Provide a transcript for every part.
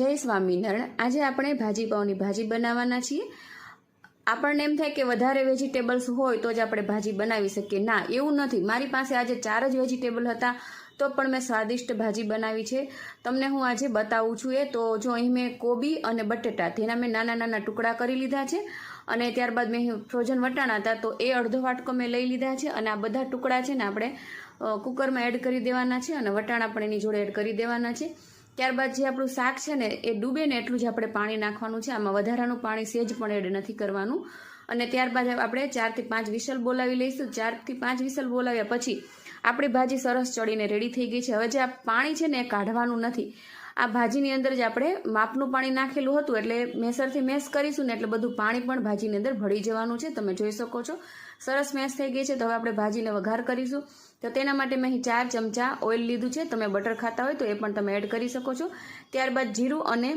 જય સ્વામિનારાયણ આજે આપણે ભાજી પાઉની ભાજી બનાવવાના છીએ. આપણને એમ થાય કે વધારે વેજીટેબલ્સ હોય તો જ આપણે ભાજી બનાવી શકીએ. ના, એવું નથી. મારી પાસે આજે ચાર જ વેજીટેબલ હતા, તો પણ મેં સ્વાદિષ્ટ ભાજી બનાવી છે. તમને હું આજે બતાવું છું એ. તો જો અહીં મેં કોબી અને બટેટા, તેના મેં નાના નાના ટુકડા કરી લીધા છે. અને ત્યારબાદ મેં ફ્રોઝન વટાણા હતા, તો એ અડધો વાટકો મેં લઈ લીધા છે. અને આ બધા ટુકડા છે ને આપણે કુકરમાં એડ કરી દેવાના છે અને વટાણા પણ એની જોડે એડ કરી દેવાના છે. ત્યારબાદ જે આપણું શાક છે ને, એ ડૂબે ને એટલું જ આપણે પાણી નાખવાનું છે. આમાં વધારાનું પાણી સેજ પણ એડ નથી કરવાનું. અને ત્યારબાદ આપણે ચારથી પાંચ વિસલ બોલાવી લઈશું. ચારથી પાંચ વિસલ બોલાવ્યા પછી આપણી ભાજી સરસ ચડીને રેડી થઈ ગઈ છે. હવે જે આ પાણી છે ને, એ કાઢવાનું નથી. આ ભાજીની અંદર જ આપણે માપનું પાણી નાખેલું હતું એટલે મેસરથી મેસ કરીશું ને એટલે બધું પાણી પણ ભાજીની અંદર ભળી જવાનું છે. તમે જોઈ શકો છો. સરસ મેસ થઈ ગઈ છે. તો હવે આપણે ભાજીને વઘાર કરીશું. તો તેના માટે મેં અહીં ચાર ચમચા ઓઇલ લીધું છે. તમે બટર ખાતા હોય તો એ પણ તમે એડ કરી શકો છો. ત્યારબાદ જીરું અને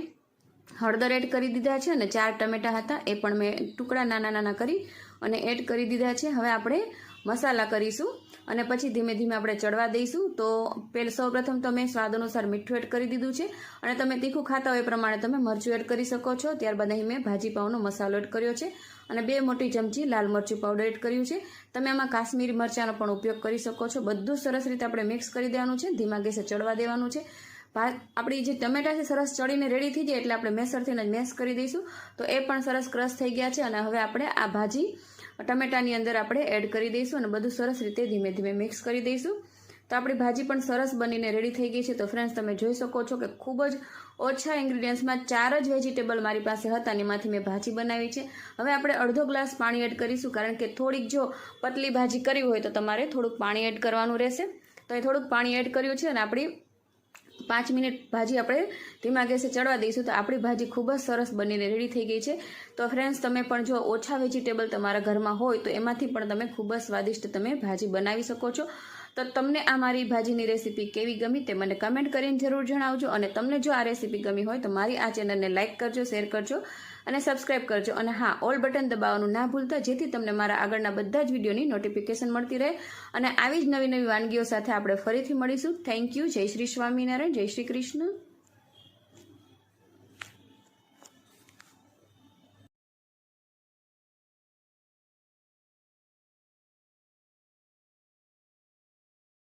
હળદર એડ કરી દીધા છે અને ચાર ટમેટા હતા. એ પણ મેં ટુકડા નાના નાના કરી અને એડ કરી દીધા છે. હવે આપણે મસાલા કરીશું અને પછી ધીમે ધીમે આપણે ચડવા દઈશું. તો પેલ સૌપ્રથમ તો મેં સ્વાદ અનુસાર મીઠું એડ કરી દીધું છે અને તમે તીખું ખાતા હોય એ પ્રમાણે તમે મરચું એડ કરી શકો છો. ત્યારબાદ અહીં મેં ભાજી પાઉનો મસાલો એડ કર્યો છે અને બે મોટી ચમચી લાલ મરચું પાવડર એડ કર્યું છે. તમે આમાં કાશ્મીરી મરચાંનો પણ ઉપયોગ કરી શકો છો. બધું સરસ રીતે આપણે મિક્સ કરી દેવાનું છે. ધીમા ગેસે ચડવા દેવાનું છે. આપણી જે ટમેટા છે સરસ ચડીને રેડી થઈ જાય એટલે આપણે મેસરથી જ મેસ કરી દઈશું. તો એ પણ સરસ ક્રશ થઈ ગયા છે અને હવે આપણે આ ભાજી ટમેટાની અંદર આપણે એડ કરી દઈશું અને બધું સરસ રીતે ધીમે ધીમે મિક્સ કરી દઈશું. તો આપણી ભાજી પણ સરસ બનીને રેડી થઈ ગઈ છે. તો ફ્રેન્ડ્સ તમે જોઈ શકો છો કે ખૂબ જ ઓછા ઇન્ગ્રીડિયન્ટ્સમાં ચાર જ વેજીટેબલ મારી પાસે હતા એમાંથી મેં ભાજી બનાવી છે. હવે આપણે અડધો ગ્લાસ પાણી એડ કરીશું કારણ કે થોડીક જો પતલી ભાજી કરવી હોય તો તમારે થોડુંક પાણી એડ કરવાનું રહેશે. તો એ થોડુંક પાણી એડ કર્યું છે અને આપણી પાંચ મિનિટ ભાજી આપણે ધીમા ગેસે ચડવા દઈશું તો આપણી ભાજી ખૂબ જ સરસ બનીને રેડી થઈ ગઈ છે. તો ફ્રેન્ડ્સ તમે પણ જો ઓછા વેજીટેબલ તમારા ઘરમાં હોય તો એમાંથી પણ તમે ખૂબ જ સ્વાદિષ્ટ તમે ભાજી બનાવી શકો છો. તો તમને આ મારી ભાજીની રેસીપી કેવી ગમી તે મને કમેન્ટ કરીને જરૂર જણાવજો અને તમને જો આ રેસીપી ગમી હોય તો મારી આ ચેનલને લાઇક કરજો શેર કરજો અને સબસ્ક્રાઇબ કરજો. અને હા ઓલ બટન દબાવવાનું ના ભૂલતા, જેથી તમને મારા આગળના બધા જ વિડીયોની નોટિફિકેશન મળતી રહે. અને આવી જ નવી નવી વાનગીઓ સાથે આપણે ફરીથી મળીશું. થેન્ક યુ જય શ્રી સ્વામિનારાયણ. જય શ્રી કૃષ્ણ.